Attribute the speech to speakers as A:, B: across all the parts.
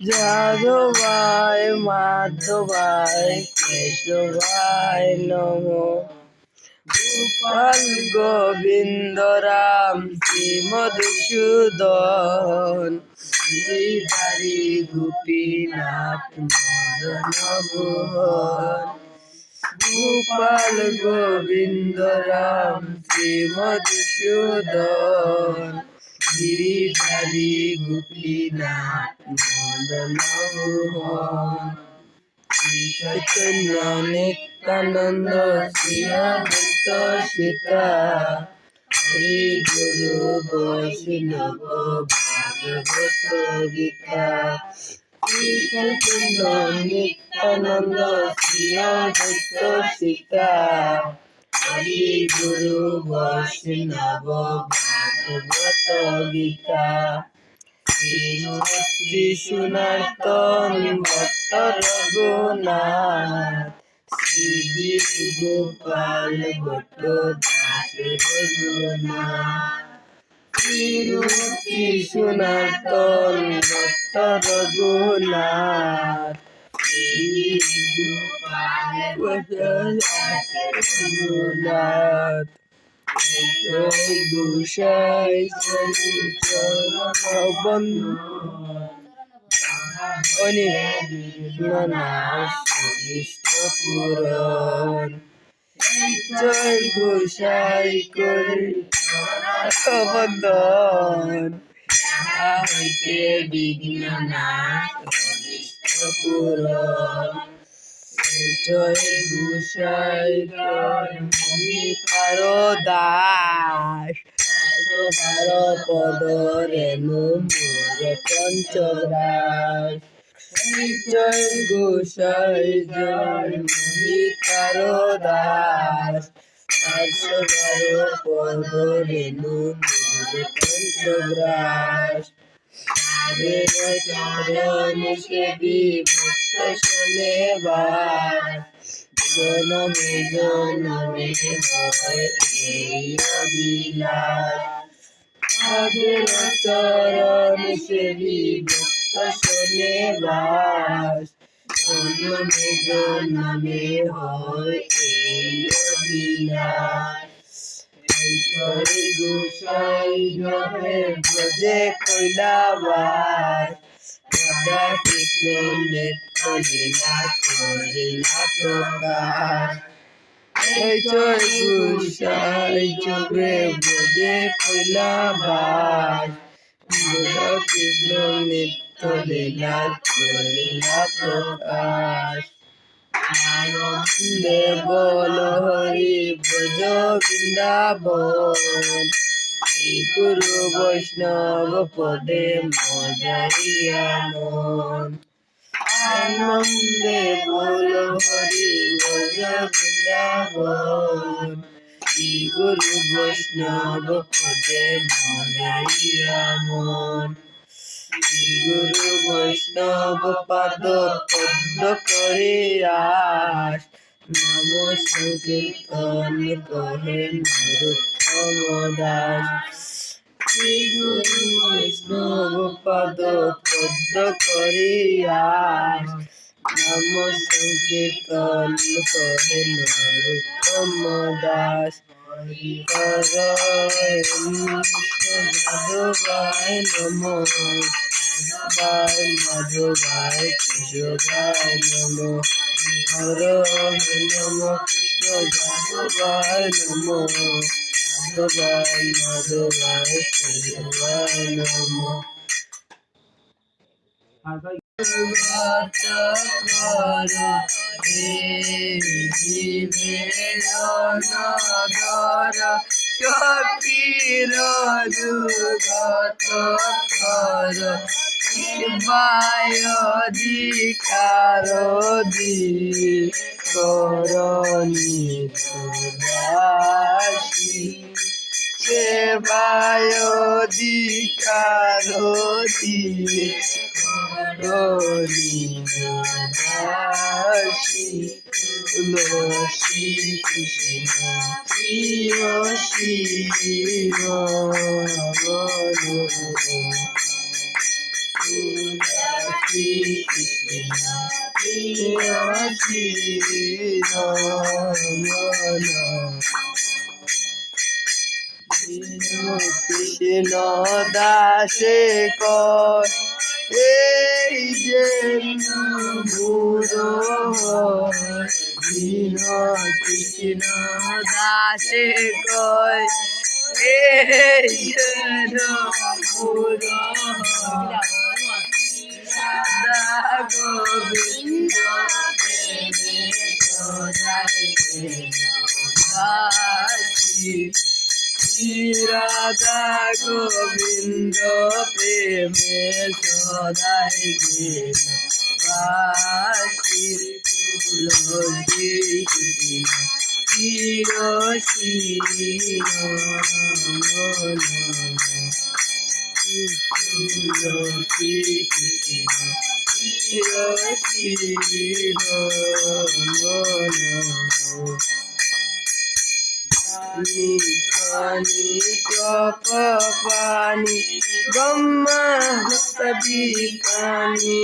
A: যাদবায় মাধবায় কেশবায় নম গোপাল গোবিন্দ রাম শ্রী মধুসূদন শ্রীধারী গোপীনাথ মদন গোপাল গোবিন্দ রাম শ্রী মধুসূদন গিরিধারী গোপীনাথ মদন চৈতন্য নিত্যানন্দ শ্রীঅদ্বৈত সীতা। শ্রী গুরু বৈষ্ণব ভাগবত গীতা। শ্রী চৈতন্য নিত্যানন্দ শ্রীঅদ্বৈত সীতা। শ্রী গুরু বৈষ্ণব ভাগবত গীতা সনাতন ভট্ট রঘুনাথ শ্রী গোপাল ভট্ট দাস রঘুনাথ সনাতন ভট্ট রঘুনাথ শ্রী গোপাল রঘুনাথ গোসাই চরণ পুরন জয় গোসাই করি বন্দন আইতে বিঘ্ন পুরন জয় গোসাই করি কারও দাস বারো পদ রেণু মোর পঞ্চগ্রাস। জয় গোসাই জয় মহিতার দাস চারশো বারো পদ রেণু মোর পঞ্চগ্রাস। চরণ সেবী ভক্ত শোনে বাস জনমে জনমে হয়, এই অবিলাস তাদের চরণ সেবী ভক্ত শোনে বাস জনমে জনমে হয় এই অবিলাস গোসাই জয় ব্রজে কৈলাবাস রাধা কৃষ্ণ নেত্র লীলা করিলা প্রকাশ এই জয় গোসাই যোগে ব্রজে কৈলাবাস রাধা কৃষ্ণ নিত্য লীলা প্রকাশ আনন্দে বল হরি ব্রজ বৃন্দাবন। গুরু বৈষ্ণব পদে মজাইয়া মন। আনন্দে বল হরি ব্রজ বৃন্দাবন। গুরু বৈষ্ণব পদে মজাইয়া মন। গুরু বৈষ্ণব পাদ পদ্ম করে আস। নম সংকীর্তন কহে নরোত্তম দাস। শ্রী গুরু বৈষ্ণব পাদ পদ্ম করে আস। নম সংকীর্তন কহে নরোত্তম দাস। হরে নমঃ বাই মাধবায় কৃষ্ণবায় নম হর নম কৃষ্ণ মাধবায় নম মাধবায় মাধবায় কৃষ্ণবায় নম কর হে জীবের নগর শক্তির দুগত কর বায়ধিকার দি করণী দাসী সেবায়ধিকার দি করণী দাসী শ্রী কৃষ্ণ প্রিয় কৃষ্ণ দাসে কর। এই যে মুরো দীন কৃষ্ণ দাসে কয় এই যে মুরো সদা গোবিন্দ রাধা গোবিন্দ প্রেমে সদাই বাসি তুলসী কৃষ্ণ তুলসী কৃষ্ণ পানি পানি চপ পানি গম্মা হস্তি পানি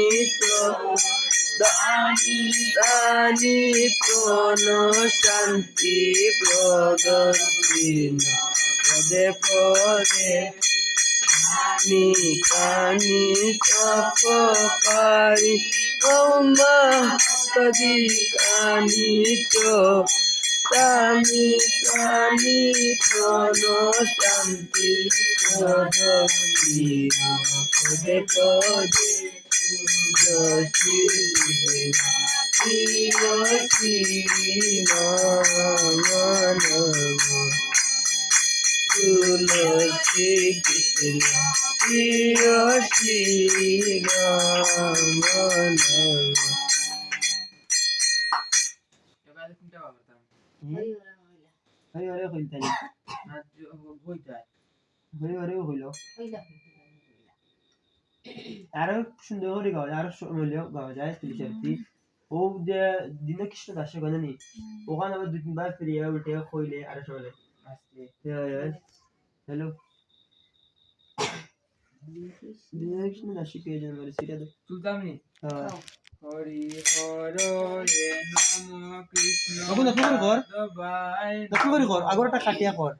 A: দানি দানি প্রণ শান্তি প্রদর্শিন পদে পদে কানি কানি চপ পানি গম্মা হস্তি কানি তামি তামি প্রণ শান্তি পদী পদে তুলসী কৃষ্ণ তুলসী নমন
B: এবারে বাবাতাম
A: হরি
B: না
A: হইল আরও সুন্দর করে গাওয়া আরও মূল্য গাওয়া যায় ফিলিচারটি ও যে দিন কৃষ্ণ দাসে গেল নি ওখানে আবার দুই তিনবার ফিরিয়ে উঠে কইলে আরও সবাই হ্যালো? দিন কৃষ্ণ দাসে কে যেন সেটা তো
B: তুলতাম নি
A: হ্যাঁ।
B: হরি হর নম কৃষ্ণ
A: করে। আগরটা কাটিয়া কর।